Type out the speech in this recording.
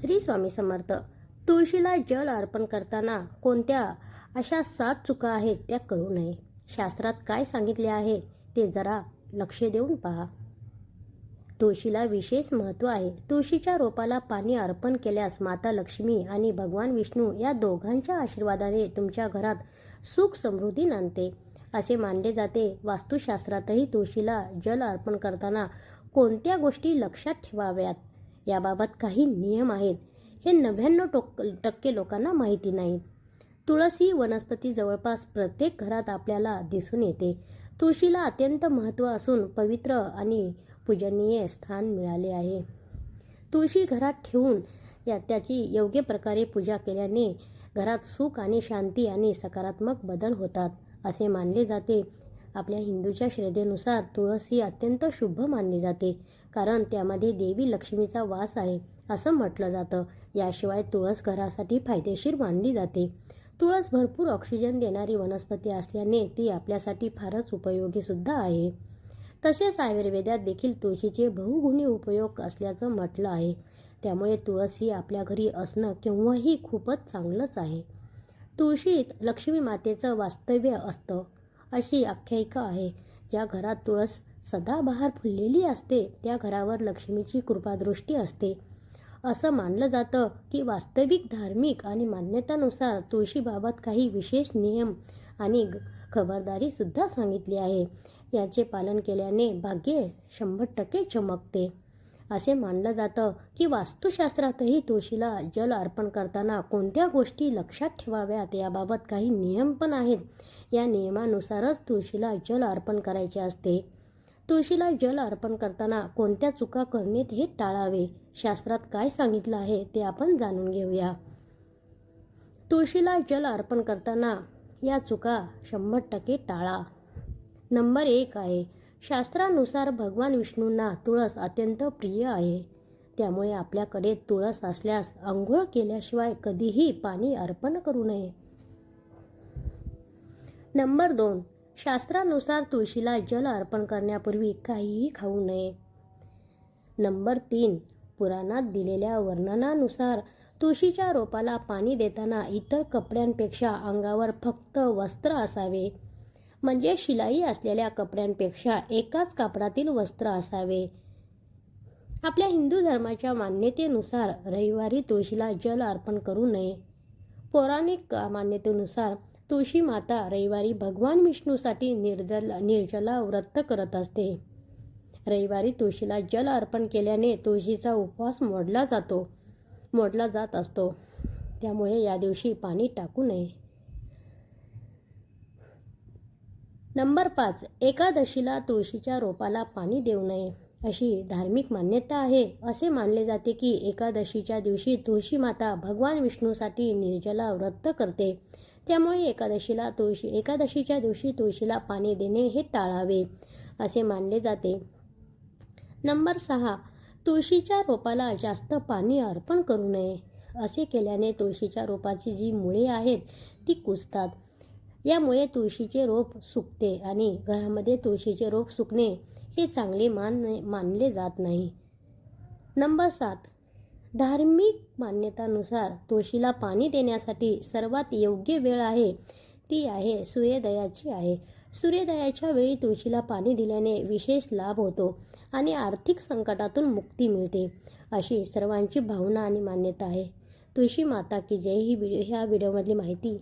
श्री स्वामी समर्थ. तुळशीला जल अर्पण करताना कोणत्या अशा सात चुका आहेत त्या करू नये. शास्त्रात काय सांगितले आहे ते जरा लक्ष देऊन पहा. तुळशीला विशेष महत्त्व आहे. तुळशीच्या रोपाला पाणी अर्पण केल्यास माता लक्ष्मी आणि भगवान विष्णू या दोघांच्या आशीर्वादाने तुमच्या घरात सुख समृद्धी नांदते. असे मानले जाते. वास्तुशास्त्रातही तुळशीला जल अर्पण करताना कोणत्या गोष्टी लक्षात ठेवाव्यात? याबाबत काही नियम आहेत. हे नव्याण्णव टोक टक्के लोकांना माहिती नाहीत. तुळस ही वनस्पती जवळपास प्रत्येक घरात आपल्याला दिसून येते. तुळशीला अत्यंत महत्त्व असून पवित्र आणि पूजनीय स्थान मिळाले आहे. तुळशी घरात ठेवून या त्याची योग्य प्रकारे पूजा केल्याने घरात सुख आणि शांती आणि सकारात्मक बदल होतात असे मानले जाते. आपल्या हिंदूच्या श्रद्धेनुसार तुळस ही अत्यंत शुभ मानली जाते. कारण त्यामध्ये देवी लक्ष्मीचा वास आहे असं म्हटलं जातं. याशिवाय तुळस घरासाठी फायदेशीर मानली जाते. तुळस भरपूर ऑक्सिजन देणारी वनस्पती असल्याने ती आपल्यासाठी फारच उपयोगी सुद्धा आहे. तसेच आयुर्वेदात देखील तुळशीचे बहुगुणी उपयोग असल्याचं म्हटलं आहे. त्यामुळे तुळस ही आपल्या घरी असणं केव्हाही खूपच चांगलंच आहे. तुळशीत लक्ष्मी मातेचं वास्तव्य असतं. अशी आख्यायिका आहे. ज्या घरात तुळस सदाबहार फुललेली असते त्या घरावर लक्ष्मीची कृपादृष्टी असते. असं मानलं जातं की वास्तविक धार्मिक आणि मान्यतानुसार तुळशीबाबत काही विशेष नियम आणि खबरदारीसुद्धा सांगितली आहे. याचे पालन केल्याने भाग्य शंभर टक्के चमकते. असे मानलं जातं की वास्तुशास्त्रातही तुळशीला जल अर्पण करताना कोणत्या गोष्टी लक्षात ठेवाव्यात याबाबत काही नियम पण आहेत. या नियमानुसारच तुळशीला जल अर्पण करायचे असते. तुळशीला जल अर्पण करताना कोणत्या चुका करणे हे टाळावे. शास्त्रात काय सांगितलं आहे ते आपण जाणून घेऊया. तुळशीला जल अर्पण करताना या चुका शंभर टक्के टाळा. नंबर एक आहे शास्त्रानुसार भगवान विष्णूंना तुळस अत्यंत प्रिय आहे. त्यामुळे आपल्याकडे तुळस असल्यास आंघोळ केल्याशिवाय कधीही पाणी अर्पण करू नये. नंबर दोन. शास्त्रानुसार तुळशीला जल अर्पण करण्यापूर्वी काहीही खाऊ नये. नंबर तीन. पुराणात दिलेल्या वर्णनानुसार तुळशीच्या रोपाला पाणी देताना इतर कपड्यांपेक्षा अंगावर फक्त वस्त्र असावे. म्हणजे शिलाई असलेल्या कपड्यांपेक्षा एकाच कापडातील वस्त्र असावे. आपल्या हिंदू धर्माच्या मान्यतेनुसार रविवारी तुळशीला जल अर्पण करू नये. पौराणिक मान्यतेनुसार तुळशी माता रविवारी भगवान विष्णूसाठी निर्जल निर्जला व्रत करत असते. रविवारी तुळशीला जल अर्पण केल्याने तुळशीचा उपवास मोडला जातो मोडला जात असतो. त्यामुळे या दिवशी पाणी टाकू नये. नंबर पाच एकादशीला तुळशीच्या रोपाला पाणी देऊ नये. अशी धार्मिक मान्यता आहे. असे मानले जाते की एकादशीच्या दिवशी तुळशी माता भगवान विष्णूसाठी निर्जला व्रत करते. त्यामुळे एकादशीला तुळशी एकादशीच्या दिवशी तुळशीला पाणी देणे हे टाळावे असे मानले जाते. नंबर सहा तुळशीच्या रोपाला जास्त पाणी अर्पण करू नये. असे केल्याने तुळशीच्या रोपाची जी मुळे आहेत ती कुजतात. यामुळे तुळशीचे रोप सुकते आणि घरामध्ये तुळशीचे रोप सुकणे हे चांगले मान मानले जात नाही. नंबर सात. धार्मिक मान्यतानुसार तुळशीला पाणी देण्यासाठी सर्वात योग्य वेळ आहे ती आहे सूर्योदयाची आहे. सूर्योदयाच्या वेळी तुळशीला पाणी दिल्याने विशेष लाभ होतो आणि आर्थिक संकटातून मुक्ती मिळते अशी सर्वांची भावना आणि मान्यता आहे. तुळशी माता की जय ही व्हिडिओ ह्या व्हिडिओमधली माहिती